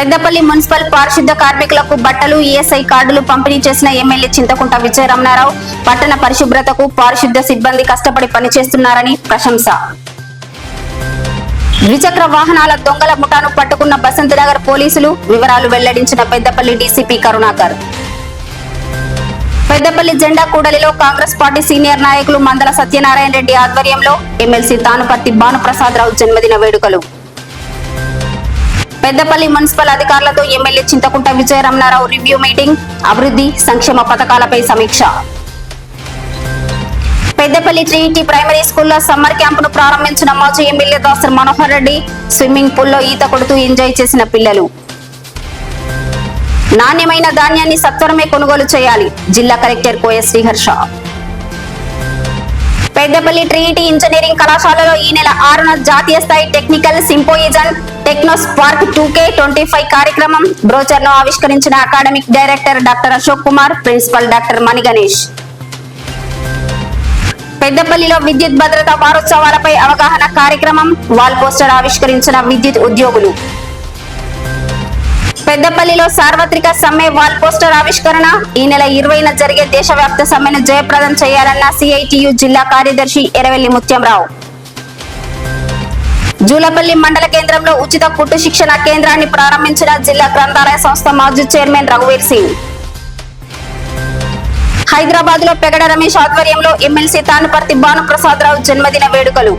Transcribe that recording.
Peddapalli municipal పారిశుద్ధ కార్మికులకు బట్టలు ఈఎస్ఐ కార్డులు పంపిణీ చేసిన ఎమ్మెల్యే చింతకుంట విజయరమణారావు పట్టణ పరిశుభ్రతకు పారిశుద్ధ సిబ్బంది కష్టపడి పనిచేస్తున్నారని ప్రశంస. ద్విచక్ర వాహనాల దొంగల ముఠాను పట్టుకున్న బసంతనగర్ పోలీసులు వివరాలు వెల్లడించిన పెద్దపల్లి డీసీపీ కరుణాకర్. పెద్దపల్లి జెండా కూడలిలో కాంగ్రెస్ పార్టీ సీనియర్ నాయకులు మందల సత్యనారాయణ రెడ్డి ఆధ్వర్యంలో ఎమ్మెల్సీ తానుపర్తి భానుప్రసాదరావు జన్మదిన వేడుకలు. పెద్దపల్లి మున్సిపల్ అధికారులతో MLA Chintakunta Vijayaramanarao review meeting అభివృద్ధి సంక్షేమ పథకాలపై సమీక్ష. పెద్దపల్లి ట్రినిటీ ప్రైమరీ స్కూల్లో సమ్మర్ క్యాంపును ప్రారంభించిన మాజీ ఎమ్మెల్యే దాసర్ మనోహర్ రెడ్డి స్విమ్మింగ్ పూల్లో ఈత కొడుతూ ఎంజాయ్ చేసిన పిల్లలు. నాణ్యమైన ధాన్యాన్ని సత్వరమే కొనుగోలు చేయాలి జిల్లా collector Koya Sriharsha. Peddapalli Trinity engineering కళాశాలలో ఈ నెల ఆరున జాతీయ స్థాయి technical symposium techno spark two K twenty five కార్యక్రమం బ్రోచర్ను ఆవిష్కరించిన academic director doctor Ashok Kumar principal doctor Maniganesh పెద్దపల్లిలో విద్యుత్ భద్రతా వారోత్సవాలపై అవగాహన కార్యక్రమం వాల్ పోస్టర్ ఆవిష్కరించిన విద్యుత్ ఉద్యోగులు. పెద్దపల్లిలో సార్వత్రిక సమ్మె వాల్ పోస్టర్ ఆవిష్కరణ. ఈ నెల ఇరవైన జరిగే దేశవ్యాప్త సమ్మెను జయప్రదం చేయాలన్న సిఐటియు జిల్లా కార్యదర్శి ఎరవెల్లి ముత్యంరావు. జూలపల్లి మండల కేంద్రంలో ఉచిత కుట్టు శిక్షణ కేంద్రాన్ని ప్రారంభించిన జిల్లా గ్రంథాలయ సంస్థ మాజీ చైర్మన్ రఘువీర్ సింగ్. హైదరాబాద్లో పెగడ రమేష్ ఆధ్వర్యంలో ఎమ్మెల్సీ తానుపర్తి భానుప్రసాదరావు జన్మదిన వేడుకలు.